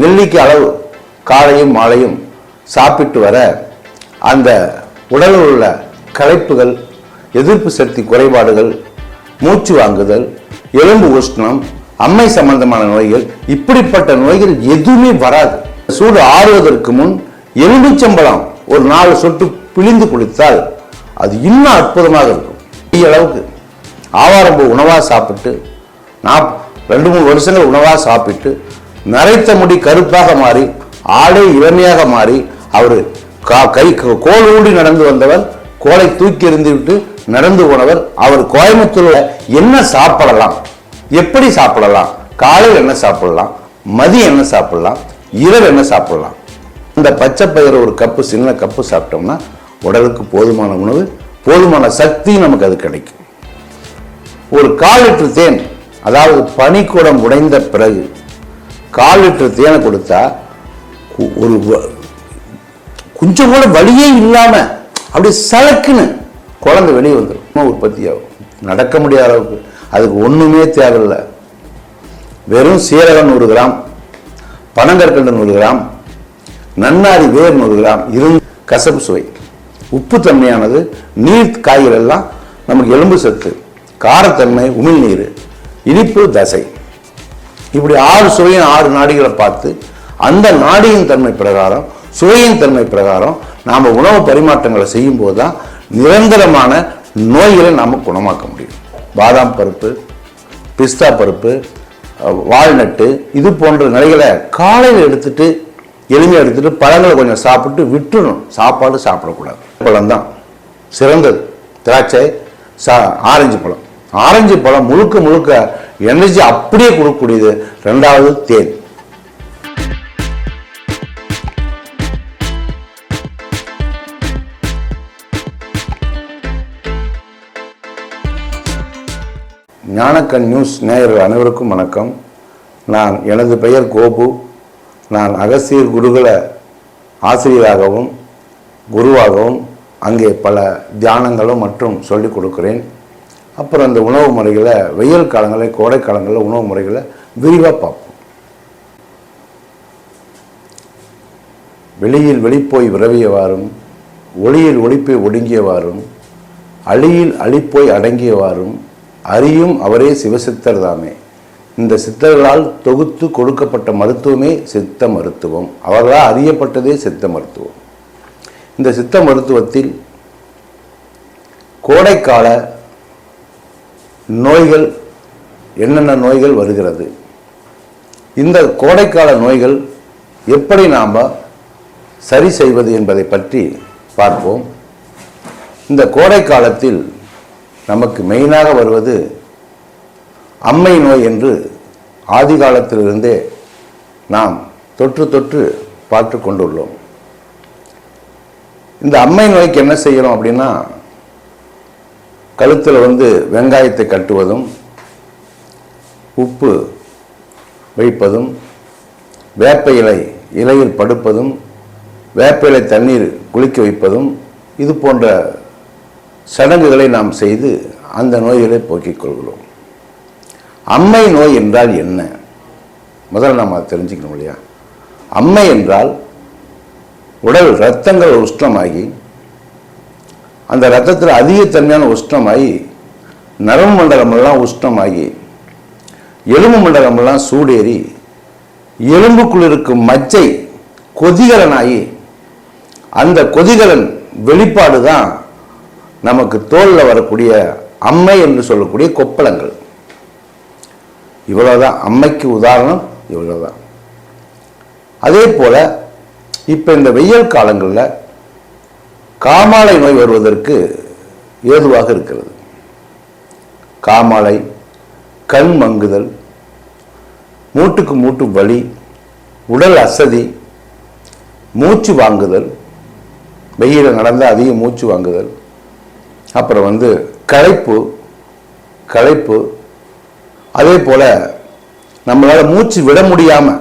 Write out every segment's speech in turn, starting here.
நெல்லிக்கு அளவு காலையும் மாலையும் சாப்பிட்டு வர அந்த உடலில் உள்ள களைப்புகள் எதிர்ப்பு சக்தி குறைபாடுகள் மூச்சு வாங்குதல் எலும்பு உஷ்ணம் அம்மை சம்பந்தமான நோய்கள் இப்படிப்பட்ட நோய்கள் எதுவுமே வராது. சூடு ஆறுவதற்கு முன் எலுமிச்சம்பழம் ஒரு நாலு சொட்டு பிழிந்து குளித்தால் அது இன்னும் அற்புதமாக இருக்கும். அளவுக்கு ஆவாரம்பூ உணவாக சாப்பிட்டு நான் ரெண்டு மூணு வருஷங்கள் உணவாக சாப்பிட்டு நரைத்த முடி கருப்பாக மாறி ஆடை இளமையாக மாறி அவர் கை கோல் ஊடி நடந்து வந்தவர் கோலை தூக்கி எறிந்து விட்டு நடந்து போனவர் அவர் கோயம்புத்தூர்ல என்ன சாப்பிடலாம் எப்படி சாப்பிடலாம் காலையில் என்ன சாப்பிடலாம் மதியம் என்ன சாப்பிடலாம் இரவு என்ன சாப்பிடலாம். இந்த பச்சை பயிறு ஒரு கப்பு சின்ன கப்பு சாப்பிட்டோம்னா உடலுக்கு போதுமான உணவு போதுமான சக்தி நமக்கு அது கிடைக்கும். ஒரு கால் லிட்டர் தேன் அதாவது பனிக்கூடம் உடைந்த பிறகு கால் லிட்டர் தேனை கொடுத்தா ஒரு கொஞ்சம் கூட வழியே இல்லாம அப்படி சலக்குன்னு குழந்தை வெளியே வந்துடும் உற்பத்தி ஆகும். நடக்க முடியாத அளவுக்கு. அதுக்கு ஒண்ணுமே தேவையில்லை. வெறும் சீரகம் நூறு கிராம் பனங்கற்கண்டு நூறு கிராம் நன்னாரி வேர் நூறு கிராம் இருந்து கசப்பு சுவை. உப்பு தன்மையானது நீர் காய்கள் எல்லாம் நமக்கு எலும்பு சத்து காரத்தன்மை உமிழ்நீர் இனிப்பு தசை. இப்படி ஆறு சுவையும் ஆறு நாடிகளை பார்த்து அந்த நாடியின் தன்மை பிரகாரம் சுவையின் தன்மை பிரகாரம் நாம் உணவு பரிமாற்றங்களை செய்யும்போது தான் நிரந்தரமான நோய்களை நாம் குணமாக்க முடியும். பாதாம் பருப்பு பிஸ்தா பருப்பு வால்நட்டு இது போன்ற நிலைகளை காலையில் எடுத்துட்டு எளிமையாக எடுத்துட்டு பழங்களை கொஞ்சம் சாப்பிட்டு விட்டுணும் சாப்பாடு சாப்பிடக்கூடாது. பழம் தான் சிறந்தது. திராட்சை சா ஆரஞ்சு பழம். ஆரஞ்சு பழம் முழுக்க முழுக்க எனர்ஜி அப்படியே கொடுக்கக்கூடியது. ரெண்டாவது தேன். ஞானக்கண் நியூஸ் நேயர்கள் அனைவருக்கும் வணக்கம். நான் எனது பெயர் கோபு. நான் அகசியர் குருகுல ஆசிரியராகவும் குருவாகவும் அங்கே பல தியானங்களும் மற்றும் சொல்லிக் கொடுக்கிறேன். அப்புறம் அந்த உணவு முறைகளை வெயில் காலங்களில் கோடை காலங்களில் உணவு முறைகளை விரிவாக பார்ப்போம். வெளியில் வெளிப்போய் விரவியவாறும் ஒளியில் ஒளிப்போய் ஒடுங்கியவாறும் அழியில் அழிப்போய் அடங்கியவாறும் அறியும் அவரே சிவசித்தர் தாமே. இந்த சித்தர்களால் தொகுத்து கொடுக்கப்பட்ட மருத்துவமே சித்த மருத்துவம். அவர்களால் அறியப்பட்டதே சித்த மருத்துவம். இந்த சித்த மருத்துவத்தில் கோடைக்கால நோய்கள் என்னென்ன நோய்கள் வருகிறது? இந்த கோடைக்கால நோய்கள் எப்படி நாம் சரி செய்வது என்பதை பற்றி பார்ப்போம். இந்த கோடை காலத்தில் நமக்கு மெயினாக வருவது அம்மை நோய் என்று ஆதி காலத்திலிருந்தே நாம் தொற்று தொற்று பார்த்து கொண்டுள்ளோம். இந்த அம்மை நோய்க்கு என்ன செய்யணும் அப்படின்னா கழுத்தில் வந்து வெங்காயத்தை கட்டுவதும் உப்பு வைப்பதும் வேப்ப இலை இலையில் படுப்பதும் வேப்ப இலை தண்ணீர் குளிக்க வைப்பதும் இது போன்ற சடங்குகளை நாம் செய்து அந்த நோய்களை போக்கிக் கொள்கிறோம். அம்மை நோய் என்றால் என்ன? முதல்ல நாம் அதை தெரிஞ்சுக்கணும் இல்லையா? அம்மை என்றால் உடல் இரத்தங்கள் உஷ்ணமாகி அந்த ரத்தத்தில் அதிக தன்மையான உஷ்ணமாகி நரம்பு மண்டலமெல்லாம் உஷ்ணமாகி எலும்பு மண்டலமெல்லாம் சூடேறி எலும்புக்குள் இருக்கும் மச்சை கொதிகலனாகி அந்த கொதிகலன் வெளிப்பாடு தான் நமக்கு தோலில் வரக்கூடிய அம்மை என்று சொல்லக்கூடிய கொப்பளங்கள். இவ்வளோதான் அம்மைக்கு உதாரணம் இவ்வளோதான் அதே போல இப்போ இந்த வெயில் காலங்களில் காமாலை நோய் வருவதற்கு ஏதுவாக இருக்கிறது. காமாலை கண் மங்குதல் மூட்டுக்கு மூட்டு வலி உடல் அசதி மூச்சு வாங்குதல் வெயில நடந்த அதிக மூச்சு வாங்குதல் அப்புறம் வந்து களைப்பு களைப்பு அதே போல நம்மளால் மூச்சு விட முடியாமல்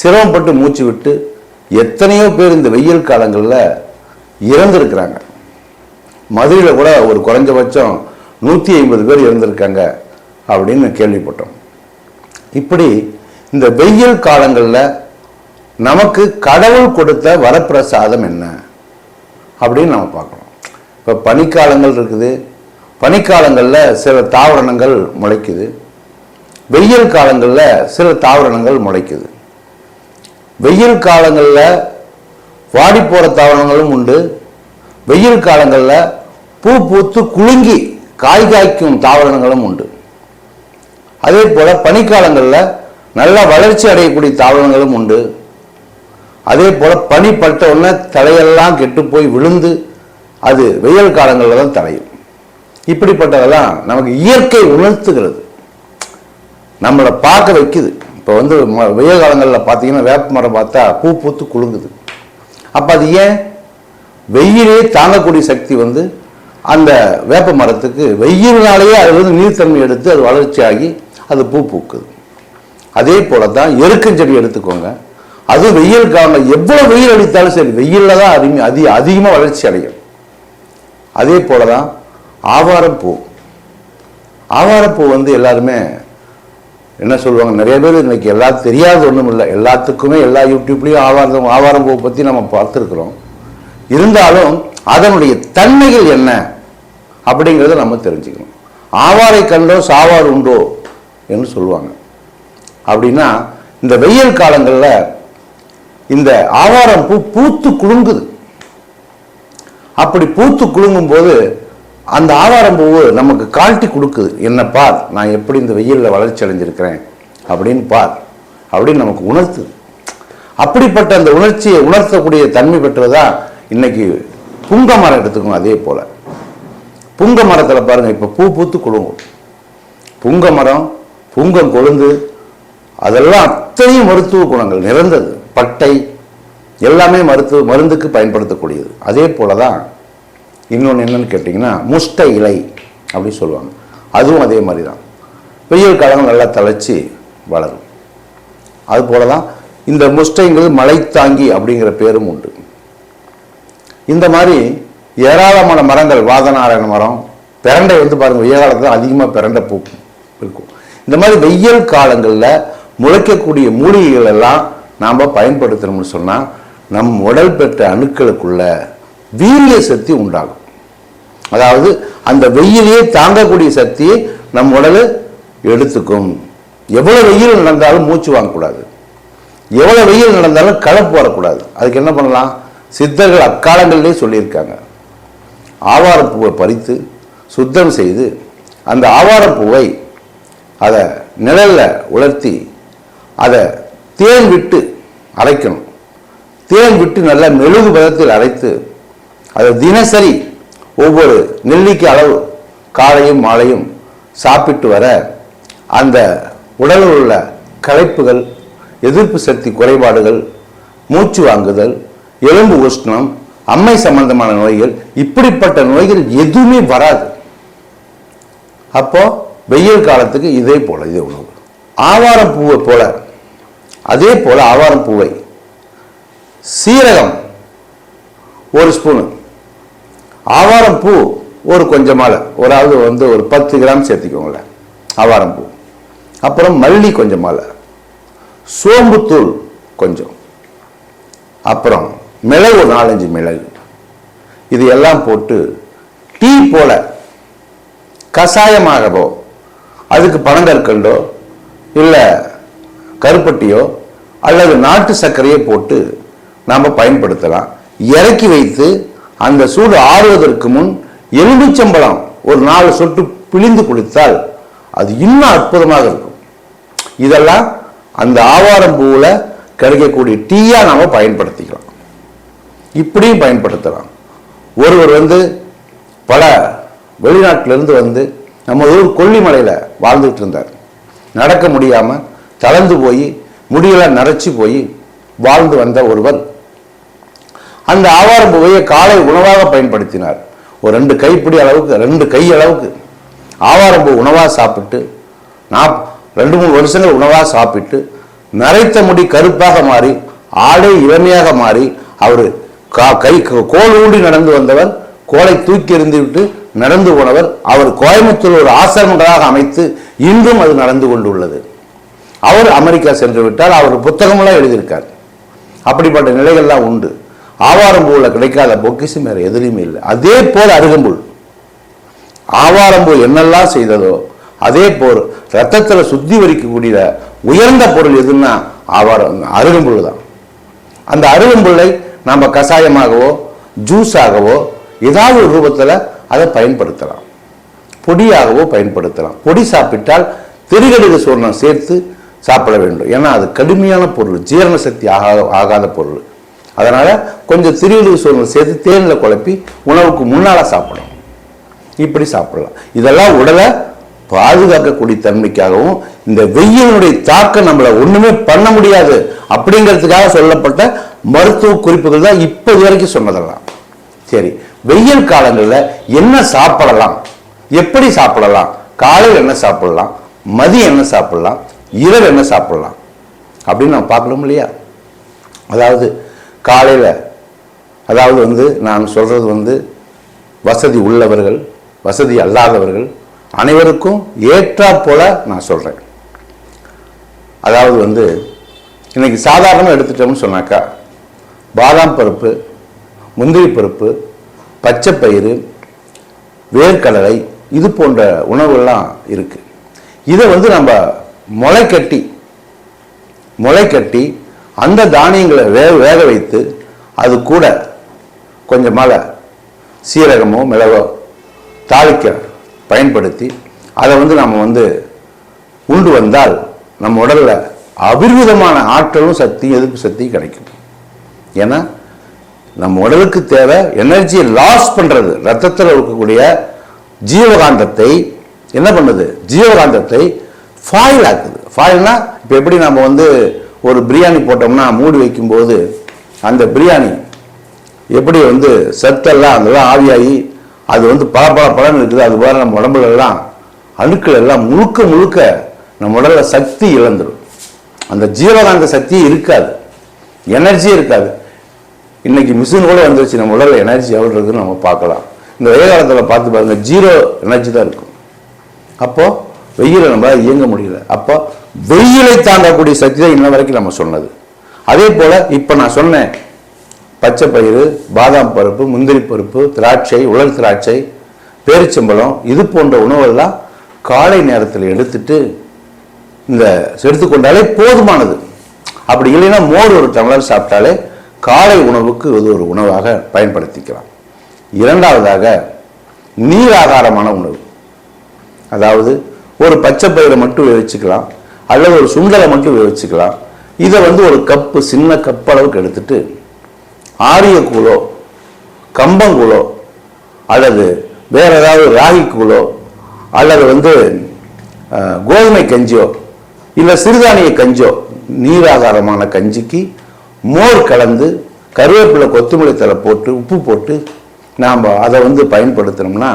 சிரமப்பட்டு மூச்சு விட்டு எத்தனையோ பேர் இந்த வெயில் காலங்களில் இறந்துருக்கிறாங்க. மதுரையில் கூட ஒரு குறைஞ்சபட்சம் நூற்றி ஐம்பது பேர் இறந்துருக்காங்க அப்படின்னு கேள்விப்பட்டோம். இப்படி இந்த வெயில் காலங்களில் நமக்கு கடவுள் கொடுத்த வரப்பிரசாதம் என்ன அப்படின்னு நம்ம பார்க்கணும். இப்போ பனிக்காலங்கள் இருக்குது. பனிக்காலங்களில் சில தாவரணங்கள் முளைக்குது. வெயில் காலங்களில் சில தாவரணங்கள் முளைக்குது. வெயில் காலங்களில் வாடி போகிற தாவரங்களும் உண்டு. வெயில் காலங்களில் பூ பூத்து குலுங்கி காய் காய்க்கும் தாவரங்களும் உண்டு. அதே போல் பனிக்காலங்களில் நல்லா வளர்ச்சி அடையக்கூடிய தாவரங்களும் உண்டு. அதே போல் பனி பட்ட உடனே தலையெல்லாம் கெட்டு போய் விழுந்து அது வெயில் காலங்களில் தான் தலையும் இப்படிப்பட்டதெல்லாம் நமக்கு இயற்கை உணர்த்துகிறது. நம்மளை பார்க்க வைக்குது. இப்போ வந்து ம- வெயில் காலங்களில் பார்த்தீங்கன்னா வேப்ப மரம் பார்த்தா பூ பூத்து குலுங்குது. அப்போ அது ஏன்? வெயிலே தாங்கக்கூடிய சக்தி வந்து அந்த வேப்ப மரத்துக்கு வெயிலினாலேயே அது வந்து நீர்த்தன்மை எடுத்து அது வளர்ச்சியாகி அது பூ பூக்குது. அதே போல தான் எருக்கஞ்செடி எடுத்துக்கோங்க. அது வெயில் காலம் எவ்வளோ வெயில் அடித்தாலும் சரி வெயிலில் தான் அதிக அதிக அதிகமாக வளர்ச்சி அடையும். அதே போல தான் ஆவாரப்பூ. ஆவாரப்பூ வந்து எல்லாருமே என்ன சொல்லுவாங்க? நிறைய பேர் இன்னைக்கு எல்லாத்துக்கும் தெரியாத ஒன்றும் இல்லை. எல்லாத்துக்குமே எல்லா யூடியூப்லேயும் ஆவாரம் ஆவாரம் பூவை பற்றி நம்ம பார்த்துருக்குறோம். இருந்தாலும் அதனுடைய தன்மைகள் என்ன? அப்படிங்கிறத நம்ம தெரிஞ்சுக்கணும். ஆவாரை கண்டோ சாவார் உண்டோ என்று சொல்லுவாங்க. அப்படின்னா இந்த வெயில் காலங்களில் இந்த ஆவாரம் பூ பூத்து குலுங்குது. அப்படி பூத்து குலுங்கும் போது அந்த ஆவாரம் பூவு நமக்கு காட்டி கொடுக்குது. என்ன பார் நான் எப்படி இந்த வெயிலில் வளர்ச்சி அடைஞ்சிருக்கிறேன்? அப்படின்னு பார். அப்படின்னு நமக்கு உணர்த்துது. அப்படிப்பட்ட அந்த உணர்ச்சியை உணர்த்தக்கூடிய தன்மை பெற்றதா இன்னைக்கு புங்க மரம் எடுத்துக்கணும் அதே போல. புங்க மரத்தில் பாருங்க இப்போ பூ பூத்து குலுங்கும். புங்க மரம் புங்கம் கொழுந்து அதெல்லாம் அத்தனையும் மருத்துவ குணங்கள் நிறைந்தது. பட்டை எல்லாமே மருத்துவ மருந்துக்கு பயன்படுத்தக்கூடியது. அதே போல தான் இன்னொன்று என்னன்னு கேட்டிங்கன்னா முஷ்ட இலை அப்படி சொல்லுவாங்க. அதுவும் அதே மாதிரி தான் வெயில் காலம் நல்லா தழைச்சி வளரும். அதுபோல தான் இந்த முஷ்டைங்கிறது மலைத்தாங்கி அப்படிங்கிற பேரும் உண்டு. இந்த மாதிரி ஏராளமான மரங்கள் வாதநாராயண மரம் பிரண்டை வந்து பாருங்கள் வெயில் காலத்தில் அதிகமாக பிரண்டை பூ இருக்கும். இந்த மாதிரி வெயில் காலங்களில் முளைக்கக்கூடிய மூலிகைகள் எல்லாம் நாம் பயன்படுத்தணும்னு சொன்னால் நம் உடல் பெற்ற அணுக்களுக்குள்ள வீரிய சக்தி உண்டாகும். அதாவது அந்த வெயிலையே தாங்கக்கூடிய சக்தியை நம் உடல் எடுத்துக்கும். எவ்வளவு வெயில் நடந்தாலும் மூச்சு வாங்கக்கூடாது. எவ்வளவு வெயில் நடந்தாலும் களைப்பு வரக்கூடாது. அதுக்கு என்ன பண்ணலாம்? சித்தர்கள் அக்காலங்களிலே சொல்லியிருக்காங்க. ஆவாரப்பூவை பறித்து சுத்தம் செய்து அந்த ஆவாரப்பூவை அதை நிழலில் உலர்த்தி அதை தேன் விட்டு அரைக்கணும். தேன் விட்டு நல்லா மெழுகு பதத்தில் அரைத்து அதை தினசரி ஒவ்வொரு நெல்லிக்கு அளவு காலையும் மாலையும் சாப்பிட்டு வர அந்த உடலில் உள்ள களைப்புகள் எதிர்ப்பு சக்தி குறைபாடுகள் மூச்சு வாங்குதல் எலும்பு உஷ்ணம் அம்மை சம்பந்தமான நோய்கள் இப்படிப்பட்ட நோய்கள் எதுவுமே வராது. அப்போ வெயில் காலத்துக்கு இதே போல இதே உணவு. ஆவாரம் பூவை போல அதே போல ஆவாரம் பூவை. சீரகம் ஒரு ஸ்பூனு. ஆவாரம் பூ ஒரு கொஞ்சமால. ஒரு வந்து ஒரு பத்து கிராம் சேர்த்துக்கோங்களேன் ஆவாரம் பூ. அப்புறம் மல்லி கொஞ்சமால. சோம்புத்தூள் கொஞ்சம். அப்புறம் மிளகு ஒரு நாலஞ்சு மிளகு. இது எல்லாம் போட்டு டீ போல கஷாயமாகவோ அதுக்கு பனங்கற்கண்டோ இல்லை கருப்பட்டியோ அல்லது நாட்டு சர்க்கரையோ போட்டு நாம் பயன்படுத்தலாம். இறக்கி வைத்து அந்த சூடு ஆறுவதற்கு முன் எலுமிச்சம்பழம் ஒரு நாலு சொட்டு பிழிந்து குடித்தால் அது இன்னும் அற்புதமாக இருக்கும். இதெல்லாம் அந்த ஆவாரம் பூவில் கிடைக்கக்கூடிய டீயாக நாம் பயன்படுத்திக்கலாம் இப்படியும் பயன்படுத்தலாம். ஒருவர் வந்து பல வெளிநாட்டிலிருந்து வந்து நம்ம ஊர் கொல்லிமலையில் வாழ்ந்துட்டு இருந்தார். நடக்க முடியாமல் தளர்ந்து போய் முடியெல்லாம் நரைச்சி போய் வாழ்ந்து வந்த ஒருவர் அந்த ஆவார பூவையை காலை உணவாக பயன்படுத்தினார். ஒரு ரெண்டு கைப்பிடி அளவுக்கு ரெண்டு கை அளவுக்கு ஆவாரம்பூ உணவாக சாப்பிட்டு நான் ரெண்டு மூணு வருஷங்கள் உணவாக சாப்பிட்டு நரைத்த முடி கருப்பாக மாறி ஆடை இளமையாக மாறி அவர் கை கோல் ஊண்டி நடந்து வந்தவர் கோலை தூக்கி எறிந்து விட்டு நடந்து போனவர் அவர் கோயம்புத்தூர் ஒரு ஆசிரமங்களாக அமைத்து இன்றும் அது நடந்து கொண்டுள்ளது. அவர் அமெரிக்கா சென்று விட்டார் அவர் புத்தகமெல்லாம் எழுதியிருக்கார். அப்படிப்பட்ட நிலைகள்லாம் உண்டு. ஆவாரம்பூவில் கிடைக்காத பொக்கிஷம் வேறு எதுலையுமே இல்லை. அதே போல் அருகம்புல். ஆவாரம்பூ என்னெல்லாம் செய்ததோ அதே போல் ரத்தத்தில் சுத்தி வரிக்கக்கூடிய உயர்ந்த பொருள் எதுன்னா ஆவாரம் அருகம்புல் தான். அந்த அருகம்புல்லை நாம் கஷாயமாகவோ ஜூஸாகவோ ஏதாவது ஒரு ரூபத்தில் அதை பயன்படுத்தலாம். பொடியாகவோ பயன்படுத்தலாம். பொடி சாப்பிட்டால் திருகடுகு சூர்ணம் சேர்த்து சாப்பிட வேண்டும். ஏன்னா அது கடுமையான பொருள் ஜீரண சக்தி ஆகாத ஆகாத பொருள். அதனால் கொஞ்சம் திருகடுகு சூர்ணம் சேர்த்து தேனில் குழப்பி உணவுக்கு முன்னால் சாப்பிடணும். இப்படி சாப்பிடலாம். இதெல்லாம் உடலை பாதுகாக்கக்கூடிய தன்மைக்காகவும் இந்த வெயிலினுடைய தாக்கம் நம்மளை ஒன்றுமே பண்ண முடியாது அப்படிங்கிறதுக்காக சொல்லப்பட்ட மருத்துவ குறிப்புகள் தான் இப்போ வரைக்கும் சொன்னதெல்லாம். சரி வெயில் காலங்களில் என்ன சாப்பிடலாம்? எப்படி சாப்பிடலாம்? காலையில் என்ன சாப்பிடலாம்? மதியம் என்ன சாப்பிடலாம்? இரவு என்ன சாப்பிடலாம்? அப்படின்னு நம்ம பார்க்கணும் இல்லையா? அதாவது காலையில் அதாவது வந்து நான் சொல்கிறது வந்து வசதி உள்ளவர்கள் வசதி அல்லாதவர்கள் அனைவருக்கும் ஏற்றா போல நான் சொல்கிறேன் அதாவது வந்து இன்றைக்கி சாதாரணமாக எடுத்துட்டோம்னு சொன்னாக்கா பாதாம் பருப்பு முந்திரி பருப்பு பச்சை பயிறு வேர்க்கடலை இது போன்ற உணவுகள்லாம் இருக்குது இதை வந்து நம்ம முளை கட்டி அந்த தானியங்களை வேக வேக வைத்து அது கூட கொஞ்சமாக சீரகமோ மிளகோ தாளிக்க பயன்படுத்தி அதை வந்து நம்ம வந்து உண்டு வந்தால் நம்ம உடலில் அபிர்விதமான ஆற்றலும் சக்தியும் எதிர்ப்பு சக்தியும் கிடைக்கும். ஏன்னா நம்ம உடலுக்கு தேவை எனர்ஜியை லாஸ் பண்ணுறது ரத்தத்தில் இருக்கக்கூடிய ஜீவகாந்தத்தை என்ன பண்ணுது? ஜீவகாந்தத்தை ஃபாயில் ஆக்குது. ஃபாயில்னா இப்போ எப்படி நம்ம வந்து ஒரு பிரியாணி போட்டோம்னா மூடி வைக்கும்போது அந்த பிரியாணி எப்படி வந்து சத்தெல்லாம் அதெல்லாம் ஆவியாகி அது வந்து பல பல பலன் இருக்குது. அது போல நம்ம உடம்புல எல்லாம் அணுக்கள் எல்லாம் முழுக்க முழுக்க நம்ம உடல்ல சக்தி இழந்துடும் அந்த ஜீவகாந்த சக்தி இருக்காது. எனர்ஜியே இருக்காது. இன்னைக்கு மிஷின் கூட வந்துருச்சு. நம்ம உடல்ல எனர்ஜி எவ்வளோ இருக்குன்னு நம்ம பார்க்கலாம். இந்த வெயில் காலத்தில் பார்த்து பாருங்க ஜீரோ எனர்ஜி தான் இருக்கும். அப்போ வெயில நம்ம இயங்க முடியல. அப்போ வெயிலை தாண்டக்கூடிய சக்தி தான் இன்ன வரைக்கும் நம்ம சொன்னது. அதே போல இப்போ நான் சொன்னேன் பச்சை பயிறு பாதாம் பருப்பு முந்திரி பருப்பு திராட்சை உலர் திராட்சை பேரிச்சம்பழம் இது போன்ற உணவெல்லாம் காலை நேரத்தில் எடுத்துட்டு இந்த எடுத்துக்கொண்டாலே போதுமானது. அப்படி இல்லைன்னா மோர் ஒரு டம்ளர் சாப்பிட்டாலே காலை உணவுக்கு இது ஒரு உணவாக பயன்படுத்திக்கலாம். இரண்டாவதாக நீர் ஆகாரமான உணவு. அதாவது ஒரு பச்சை பயிரை மட்டும் வச்சுக்கலாம் அல்லது ஒரு சுண்டலை மட்டும் வேவிச்சுக்கலாம் இதை வந்து ஒரு கப்பு சின்ன கப் அளவுக்கு எடுத்துட்டு ஆரிய கூழோ கம்பங்கூழோ அல்லது வேற ஏதாவது ராகி கூழோ அல்லது வந்து கோதுமை கஞ்சியோ இல்லை சிறுதானிய கஞ்சோ நீராகாரமான கஞ்சிக்கு மோர் கலந்து கருவேப்பிலை கொத்தமல்லி தழை போட்டு உப்பு போட்டு நாம் அதை வந்து பயன்படுத்தினோம்னா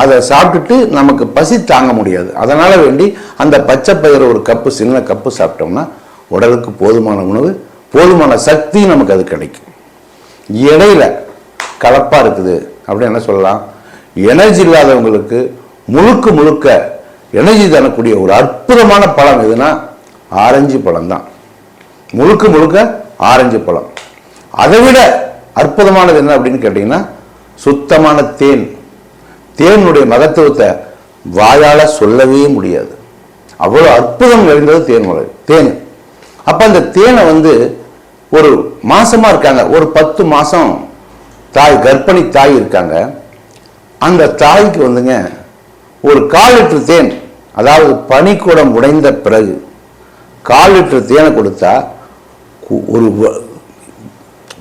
அதை சாப்பிட்டுட்டு நமக்கு பசி தாங்க முடியாது. அதனால் வேண்டி அந்த பச்சை பயிறு ஒரு கப்பு சின்ன கப்பு சாப்பிட்டோம்னா உடலுக்கு போதுமான உணவு போதுமான சக்தி நமக்கு அது கிடைக்கும். இடையில கலப்பாக இருக்குது அப்படின்னு என்ன சொல்லலாம்? எனர்ஜி இல்லாதவங்களுக்கு முழுக்க முழுக்க எனர்ஜி தரக்கூடிய ஒரு அற்புதமான பழம் எதுனா ஆரஞ்சு பழம் தான் முழுக்க முழுக்க ஆரஞ்சு பழம். அதை விட அற்புதமானது என்ன அப்படின்னு கேட்டிங்கன்னா சுத்தமான தேன். தேனுடைய மகத்துவத்தை வாயால் சொல்லவே முடியாது. அவ்வளோ அற்புதம் நிறைந்தது தேன் மலை தேன். அப்போ அந்த தேனை வந்து ஒரு மாதமாக இருக்காங்க. ஒரு பத்து மாதம் தாய் கர்ப்பிணி தாய் இருக்காங்க. அந்த தாய்க்கு வந்துங்க ஒரு கால் லிட்டர் தேன் அதாவது பனிக்கூடம் உடைந்த பிறகு கால் லிட்டர் தேனை கொடுத்தா கு- ஒரு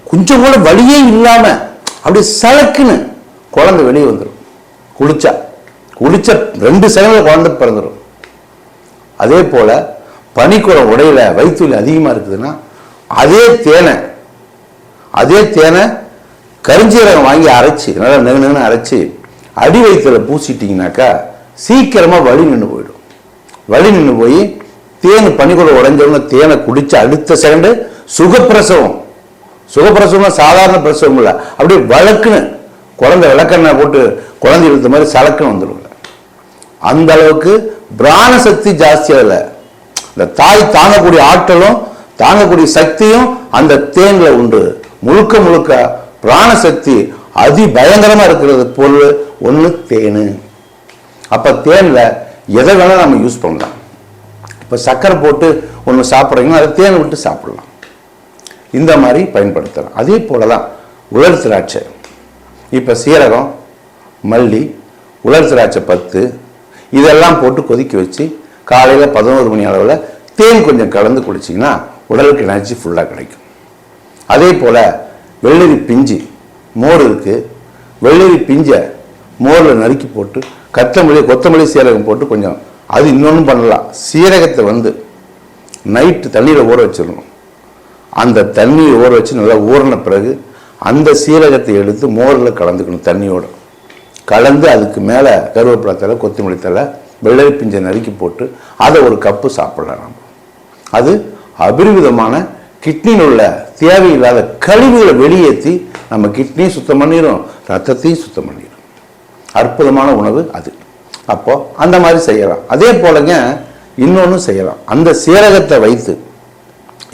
கொஞ்சம் கூட வழியே இல்லாமல் அப்படியே சலக்குன்னு குழந்தை வெளியே வந்துடும் குளிச்சா. குளிச்ச ரெண்டு செகண்ட்ல குழந்தை பிறந்துடும் அதே போல பனிக்குளம் உடையில வயிற்றுல அதிகமாக இருக்குதுன்னா அதே தேனை அதே தேனை கரிஞ்சீரகம் வாங்கி அரைச்சி நல்லா நெகு அரைச்சி அடி வயிற்றுல பூசிட்டிங்கனாக்கா சீக்கிரமாக வலி நின்று போயிடும். வலி நின்று போய் தேன் பனிக்குளம் உடைஞ்சவங்க தேனை குடிச்ச அடுத்த செகண்டு சுகப்பிரசவம். சுகப்பிரசவம்னா சாதாரண பிரசவம் இல்லை. அப்படியே வழக்குன்னு குழந்தை விளக்கெண்ணெய் போட்டு குழந்தை இழுத்த மாதிரி சலக்குன்னு வந்துடும் அந்த அளவுக்கு பிராண சக்தி ஜாஸ்தியாக இல்லை இந்த தாய் தாங்கக்கூடிய ஆற்றலும் தாங்கக்கூடிய சக்தியும் அந்த தேனில் உண்டு. முழுக்க முழுக்க பிராண சக்தி அதி பயங்கரமாக இருக்கிறது பொருள் ஒன்று தேனு. அப்போ தேனில் எதை வேணால் நம்ம யூஸ் பண்ணலாம். இப்போ சர்க்கரை போட்டு ஒன்று சாப்பிட்றீங்கன்னா அதை தேனை விட்டு சாப்பிடலாம். இந்த மாதிரி பயன்படுத்தலாம். அதே போல தான் உலர் திராட்சை. இப்போ சீரகம் மல்லி உலர் திராட்சை பத்து இதெல்லாம் போட்டு கொதிக்க வச்சு காலையில் பதினோரு மணி அளவில் தேன் கொஞ்சம் கலந்து குடிச்சிங்கன்னா உடலுக்கு எனர்ஜி ஃபுல்லாக கிடைக்கும். அதே போல் வெள்ளரி பிஞ்சு மோர் இருக்குது வெள்ளரி பிஞ்சை மோரில் நறுக்கி போட்டு கத்தமல்லி கொத்தமல்லி சீரகம் போட்டு கொஞ்சம் அது இன்னொன்று பண்ணலாம். சீரகத்தை வந்து நைட்டு தண்ணியில் ஊற வச்சிடணும். அந்த தண்ணியை ஊற வச்சு நல்லா ஊறின பிறகு அந்த சீரகத்தை எடுத்து மோரில் கலந்துக்கணும் தண்ணியோடு. கலந்து அதுக்கு மேலே கருவேப்பிலை தலை கொத்தமல்லி தலை வெள்ளரி பிஞ்சை நறுக்கி போட்டு அதை ஒரு கப்பு சாப்பிடலாம் நம்ம. அது அபரிவிதமான கிட்னியில் உள்ள தேவையில்லாத கழிவுகளை வெளியேற்றி நம்ம கிட்னியும் சுத்தம் பண்ணிடும் ரத்தத்தையும் சுத்தம் பண்ணிடும் அற்புதமான உணவு அது. அப்போது அந்த மாதிரி செய்யலாம். அதே போலங்க இன்னொன்று செய்யலாம். அந்த சீரகத்தை வைத்து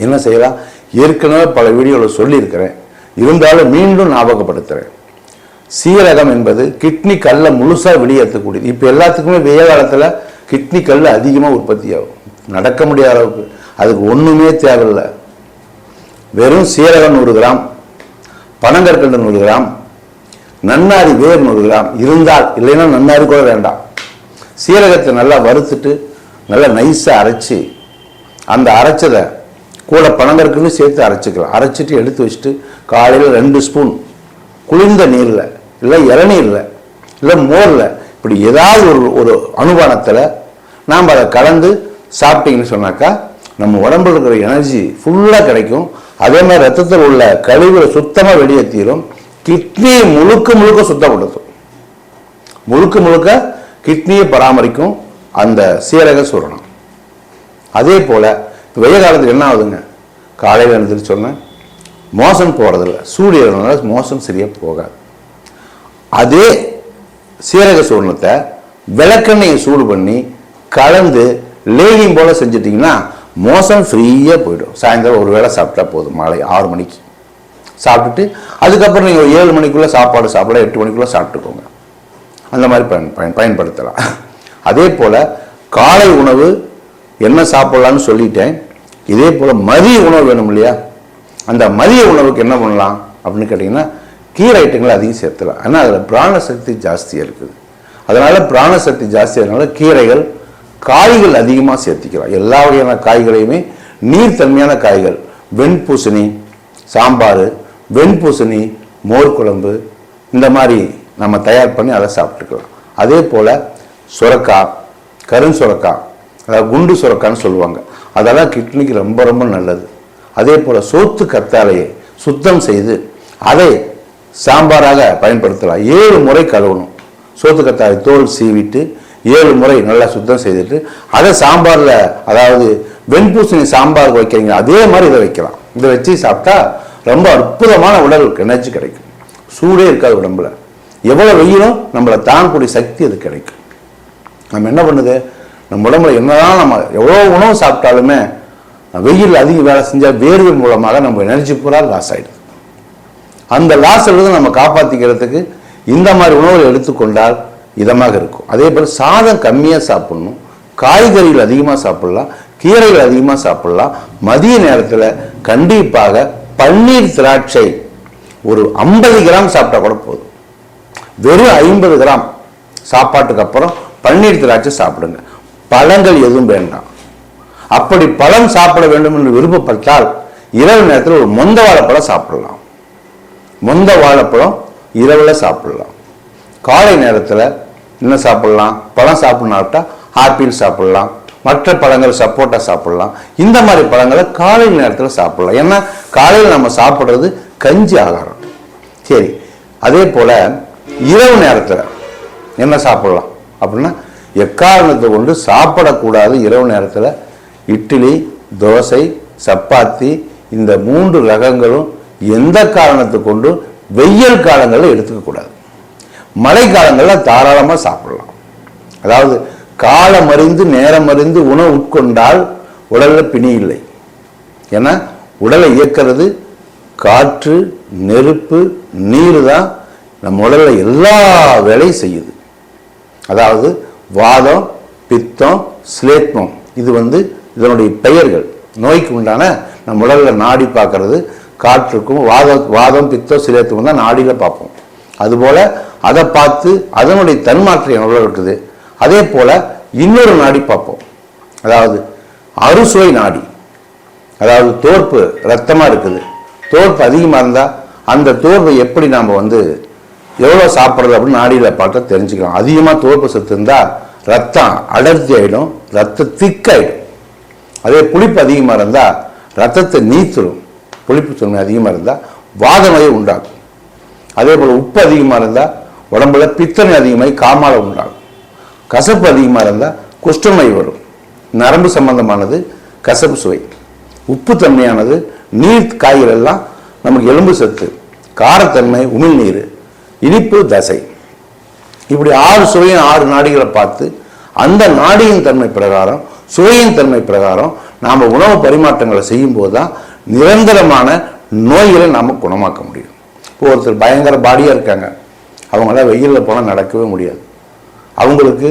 என்ன செய்யலாம்? ஏற்கனவே பல வீடியோவில் சொல்லியிருக்கிறேன். இருந்தாலும் மீண்டும் ஞாபகப்படுத்துகிறேன் சீரகம் என்பது கிட்னி கல்லை முழுசாக வெளியேற்றக்கூடியது. இப்போ எல்லாத்துக்குமே வெய்ய காலத்தில் கிட்னி கல் அதிகமாக உற்பத்தி ஆகும். நடக்க முடியாத அளவுக்கு. அதுக்கு ஒன்றுமே தேவையில்லை. வெறும் சீரகம் நூறு கிராம் பனங்கற்கண்டு நூறு கிராம் நன்னாரி வேர் நூறு கிராம் இருந்தால் இல்லைன்னா நன்னாரி கூட வேண்டாம். சீரகத்தை நல்லா வறுத்துட்டு நல்லா நைஸாக அரைச்சி அந்த அரைச்சதை கூட பனங்கற்கண்டு சேர்த்து அரைச்சிக்கலாம். அரைச்சிட்டு எடுத்து வச்சுட்டு காலையில் ரெண்டு ஸ்பூன் குளிர்ந்த நீரில் இல்லை இளநீரில் இல்லை மோரில் இப்படி ஏதாவது ஒரு ஒரு அனுபானத்தில் நாம் அதை கலந்து சாப்பிட்டீங்கன்னு சொன்னாக்கா நம்ம உடம்புல இருக்கிற எனர்ஜி ஃபுல்லாக கிடைக்கும். அதே மாதிரி ரத்தத்தில் உள்ள கழிவுகளை சுத்தமாக வெளியேற்றிடும் கிட்னியை முழுக்க முழுக்க சுத்தப்படுத்தும். முழுக்க முழுக்க கிட்னியை பராமரிக்கும். அந்த சீரக சூரணம். அதே போல் வெய்ய காலத்துக்கு என்ன ஆகுதுங்க? காலையில் எழுந்திரிச்சோன்னே சொன்னேன் மோசம் போகிறதில்ல சூரியனால மோசம் சரியாக போகாது. அதே சீரக சூர்ணத்தை விளக்கெண்ணையை சூடு பண்ணி கலந்து லேகியம் போல் செஞ்சிட்டிங்கன்னா மோசம் ஃப்ரீயாக போயிடும். சாயந்தரம் ஒரு வேளை சாப்பிட்டா போதும். மாலை ஆறு மணிக்கு. சாப்பிட்டுட்டு அதுக்கப்புறம் நீங்கள் ஒரு ஏழு மணிக்குள்ளே சாப்பாடு சாப்பிட எட்டு மணிக்குள்ளே சாப்பிட்டுக்கோங்க. அந்த மாதிரி பயன் பயன் பயன்படுத்தலாம். அதே போல் காலை உணவு என்ன சாப்பிட்லான்னு சொல்லிட்டேன். இதே போல் மதிய உணவு வேணும் இல்லையா? அந்த மதிய உணவுக்கு என்ன பண்ணலாம் அப்படின்னு கேட்டிங்கன்னா கீரை ஐட்டங்களை அதிகம் சேர்த்துலாம் ஆனால் அதில் பிராண சக்தி ஜாஸ்தியாக இருக்குது. அதனால் பிராண சக்தி ஜாஸ்தியாகிறதுனால கீரைகள் காய்கள் அதிகமாக சேர்த்திக்கலாம். எல்லா வகையான காய்களையுமே நீர்த்தன்மையான காய்கள் வெண்பூசணி சாம்பார் வெண்பூசணி மோர் குழம்பு இந்த மாதிரி நம்ம தயார் பண்ணி அதை சாப்பிட்டுக்கலாம். அதே போல் சுரக்காய் கருண் சுரக்காய் அதாவது குண்டு சுரக்கான்னு சொல்லுவாங்க. அதெல்லாம் கிட்னிக்கு ரொம்ப ரொம்ப நல்லது. அதே போல் சோத்து கத்தாழையை சுத்தம் செய்து அதை சாம்பாராக பயன்படுத்தலாம். ஏழு முறை கழுவணும். சோத்து கத்தாழை தோல் சீவிட்டு ஏழு முறை நல்லா சுத்தம் செய்துட்டு அதை சாம்பாரில் அதாவது வெண்பூசணி சாம்பார் வைக்கிறீங்க அதே மாதிரி இதை வைக்கலாம். இதை வச்சு சாப்பிட்டா ரொம்ப அற்புதமான உடல் எனர்ஜி கிடைக்கும். சூடே இருக்காது உடம்புல. எவ்வளோ வெயிலும் நம்மளை தாங்கக்கூடிய சக்தி அது கிடைக்கும். நம்ம என்ன பண்ணுது? நம்ம உடம்புல என்னதான் நம்ம எவ்வளோ உணவு சாப்பிட்டாலுமே வெயில் அதிக வேலை செஞ்சால் வேர்வை மூலமாக நம்ம எனர்ஜி பூரா லாஸ் ஆகிடுது அந்த லாஸ் இருந்து நம்ம காப்பாற்றிக்கிறதுக்கு இந்த மாதிரி உணவுகளை எடுத்துக்கொண்டால் இதமாக இருக்கும். அதே போல் சாதம் கம்மியாக சாப்பிடணும் காய்கறிகள் அதிகமாக சாப்பிடலாம் கீரைகள் அதிகமாக சாப்பிடலாம். மதிய நேரத்தில் கண்டிப்பாக பன்னீர் திராட்சை ஒரு ஐம்பது கிராம் சாப்பிட்டா கூட போதும். வெறும் ஐம்பது கிராம் சாப்பாட்டுக்கு அப்புறம் பன்னீர் திராட்சை சாப்பிடுங்க. பழங்கள் எதுவும் வேண்டாம். அப்படி பழம் சாப்பிட வேண்டும் என்று விருப்பப்பட்டால் இரவு நேரத்தில் ஒரு மொந்த வாழைப்பழம் சாப்பிடலாம். மொந்த வாழைப்பழம் இரவில் சாப்பிடலாம். காலை நேரத்தில் என்ன சாப்பிடலாம்? பழம் சாப்பிட்னாட்டா ஆப்பிள் சாப்பிடலாம். மற்ற பழங்கள் சப்போட்டா சாப்பிடலாம். இந்த மாதிரி பழங்களை காலை நேரத்தில் சாப்பிடலாம். ஏன்னா காலையில் நம்ம சாப்பிட்றது கஞ்சி ஆகாரம். சரி அதே போல் இரவு நேரத்தில் என்ன சாப்பிடலாம்? அப்படின்னா எக்காரணத்தை கொண்டு சாப்பிடக்கூடாது இரவு நேரத்தில் இட்லி தோசை சப்பாத்தி இந்த மூன்று ரகங்களும் எந்த காரணத்தை கொண்டு வெயில் காலங்களில் எடுத்துக்கக்கூடாது மழை காலங்களில் தாராளமாக சாப்பிடலாம். அதாவது காலம் அறிந்து நேரம் அறிந்து உணவு உட்கொண்டால் உடலில் பிணி இல்லை. ஏன்னா உடலை இயக்கிறது காற்று நெருப்பு நீர் தான் நம்ம உடலில் எல்லா வேலையும் செய்யுது. அதாவது வாதம் பித்தம் சிலேத்மம் இது வந்து இதனுடைய பெயர்கள் நோய்க்கு உண்டான நம்ம உடலில் நாடி பார்க்கறது காற்றுக்கும் வாத வாதம் பித்தம் சிலேத்துக்கும் தான் நாடியில் பார்ப்போம். அதுபோல் அதை பார்த்து அதனுடைய தன்மாற்றம் எவ்வளோ இருக்குது அதே போல் இன்னொரு நாடி பார்ப்போம். அதாவது அறுசுவை நாடி. அதாவது தோற்பு ரத்தமாக இருக்குது. தோற்பு அதிகமாக இருந்தால் அந்த தோற்பை எப்படி நாம் வந்து எவ்வளோ சாப்பிட்றது அப்படின்னு நாடியில் பார்த்தா தெரிஞ்சுக்கலாம். அதிகமாக தோற்பு சத்து இருந்தால் ரத்தம் அடர்த்தி ஆகிடும் ரத்தம் திக்காயிடும். அதே புளிப்பு அதிகமாக இருந்தால் ரத்தத்தை நீத்துரும். புளிப்பு தன்மை அதிகமாக இருந்தால் வாத நோயை அதே போல் உப்பு அதிகமாக இருந்தால் உடம்புல பித்தனை அதிகமாகி காமாலை உண்டாகும். கசப்பு அதிகமாக இருந்தால் குஷ்டநோய் வரும். நரம்பு சம்பந்தமானது கசப்பு சுவை. உப்பு தன்மையானது நீர் காய்கறெல்லாம் எல்லாம் நமக்கு எலும்பு சத்து காரத்தன்மை உமிழ்நீர் இனிப்பு தசை. இப்படி ஆறு சுவையும் ஆறு நாடிகளை பார்த்து அந்த நாடியின் தன்மை பிரகாரம் சுவையின் தன்மை பிரகாரம் நாம் உணவு பரிமாற்றங்களை செய்யும்போது தான் நிரந்தரமான நோய்களை நாம் குணமாக்க முடியும். இப்போ ஒருத்தர் பயங்கர பாடியாக இருக்காங்க. அவங்களாம் வெயிலில் போனால் நடக்கவே முடியாது. அவங்களுக்கு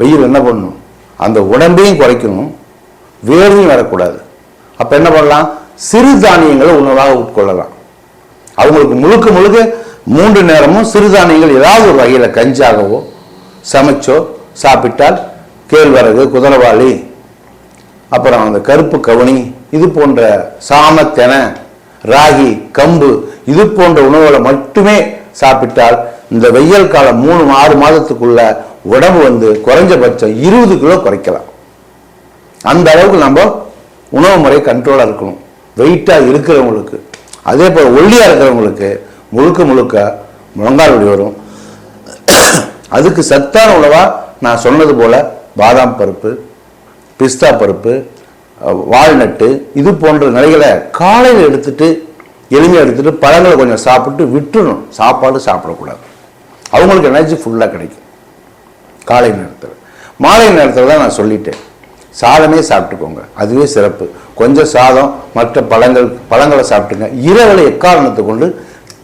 வெயில் என்ன பண்ணணும் அந்த உடம்பையும் குறைக்கணும். வேர்வையும் வரக்கூடாது. அப்போ என்ன பண்ணலாம்? சிறுதானியங்களை உணவாக உட்கொள்ளலாம். அவங்களுக்கு முழுக்க முழுக்க மூன்று நேரமும் சிறுதானியங்கள் ஏதாவது ஒரு வகையில் கஞ்சாகவோ சமைச்சோ சாப்பிட்டால் கேழ்வரகு குதிரவாளி அப்புறம் அந்த கருப்பு கவுனி இது போன்ற சாமத்தென ராகி கம்பு இது போன்ற உணவுகளை மட்டுமே சாப்பிட்டால் இந்த வெயில் காலம் மூணு ஆறு மாதத்துக்குள்ள உடம்பு வந்து குறைஞ்சபட்சம் இருபது கிலோ குறைக்கலாம். அந்த அளவுக்கு நம்ம உணவு முறை கண்ட்ரோலாக இருக்கணும். வெயிட்டாக இருக்கிறவங்களுக்கு அதே போல் ஒல்லியாக இருக்கிறவங்களுக்கு முழுக்க முழுக்க முழங்கால் வலி வரும். அதுக்கு சத்தான உணவாக நான் சொன்னது போல் பாதாம் பருப்பு பிஸ்தா பருப்பு வால்நட்டு இது போன்ற நிலைகளை காலையில் எடுத்துட்டு எளிமையாக எடுத்துட்டு பழங்களை கொஞ்சம் சாப்பிட்டு விட்டுடணும் சாப்பாடு சாப்பிடக்கூடாது. அவங்களுக்கு எனர்ஜி ஃபுல்லாக கிடைக்கும். காலை நேரத்தில். மாலை நேரத்தில் தான் நான் சொல்லிட்டேன். சாதமே சாப்பிட்டுக்கோங்க. அதுவே சிறப்பு. கொஞ்சம் சாதம் மற்ற பழங்கள் பழங்களை சாப்பிட்டுங்க. இரவில் எக்காரணத்தை கொண்டு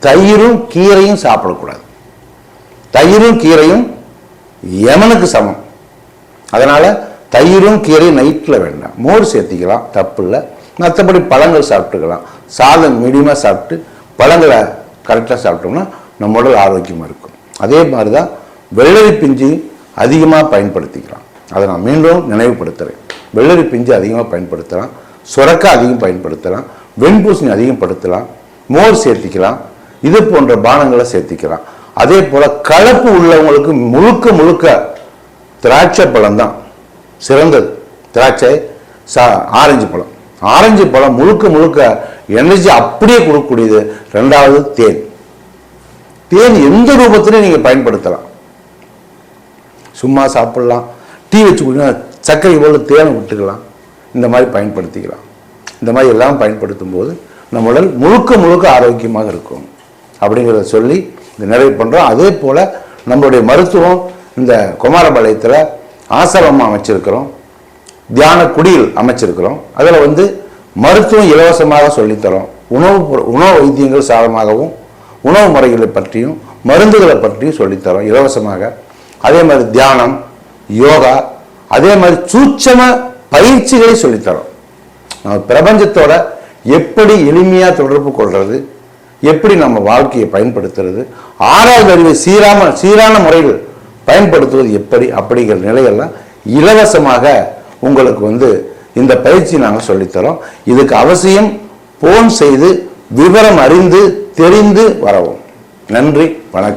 தயிரும் கீரையும் சாப்பிடக்கூடாது. தயிரும் கீரையும் யமனுக்கு சமம். அதனால் தயிரும் கீரையும் நைட்டில் வேண்டாம். மோர் சேர்த்திக்கலாம் தப்பு இல்லை. மற்றபடி பழங்கள் சாப்பிட்டுக்கலாம். சாதம் மீடியமாக சாப்பிட்டு பழங்களை கரெக்டாக சாப்பிட்டோம்னா நம்ம உடல் ஆரோக்கியமாக இருக்கும். அதே மாதிரி தான் வெள்ளரி பிஞ்சு அதிகமாக பயன்படுத்திக்கலாம். அதை நான் மீண்டும் நினைவுபடுத்துகிறேன் வெள்ளரி பிஞ்சு அதிகமாக பயன்படுத்தலாம். சுரக்காய் அதிகம் பயன்படுத்தலாம். வெண்பூசணி அதிகப்படுத்தலாம் மோர் சேர்த்திக்கலாம். இது போன்ற பானங்களை சேர்த்திக்கலாம். அதே போல் கலப்பு உள்ளவங்களுக்கு முழுக்க முழுக்க திராட்சை பழம் தான் சிறந்தது. திராட்சை சா ஆரஞ்சு பழம். ஆரஞ்சு பழம் முழுக்க முழுக்க எனர்ஜி அப்படியே கொடுக்கக்கூடியது. ரெண்டாவது தேன். தேன் எந்த ரூபத்திலையும் நீங்கள் பயன்படுத்தலாம். சும்மா சாப்பிடலாம். டீ வச்சு குடினா சர்க்கரை போல் தேனை விட்டுக்கலாம். இந்த மாதிரி பயன்படுத்திக்கலாம். இந்த மாதிரி எல்லாம் பயன்படுத்தும் போது நம்ம உடல் முழுக்க முழுக்க ஆரோக்கியமாக இருக்கும். அப்படிங்கிறத சொல்லி இந்த நிறைவு பண்ணுறோம் அதே போல் நம்மளுடைய மருத்துவம் இந்த குமாரபாளையத்தில் ஆசிரமம் அமைச்சிருக்கிறோம். தியான குடியில் அமைச்சிருக்கிறோம். அதில் வந்து மருத்துவம் இலவசமாக சொல்லித்தரோம். உணவு பொரு- உணவு வைத்தியங்கள் சாதமாகவும் உணவு முறைகளை பற்றியும் மருந்துகளை பற்றியும் சொல்லித்தரோம் இலவசமாக. அதே மாதிரி தியானம் யோகா அதே மாதிரி சூட்சம பயிற்சிகளை சொல்லித்தரோம். நம்ம பிரபஞ்சத்தோட எப்படி எளிமையாக தொடர்பு கொள்வது எப்படி நம்ம வாழ்க்கையை பயன்படுத்துறது ஆறாவது அறிவை சீராம சீரான முறையில் பயன்படுத்துவது எப்படி அப்படிங்கிற நிலையெல்லாம் இலவசமாக உங்களுக்கு வந்து இந்த பயிற்சி நாங்கள் சொல்லித்தரோம். இதுக்கு அவசியம் போன் செய்து விவரம் அறிந்து தெரிந்து வரவும். நன்றி வணக்கம்.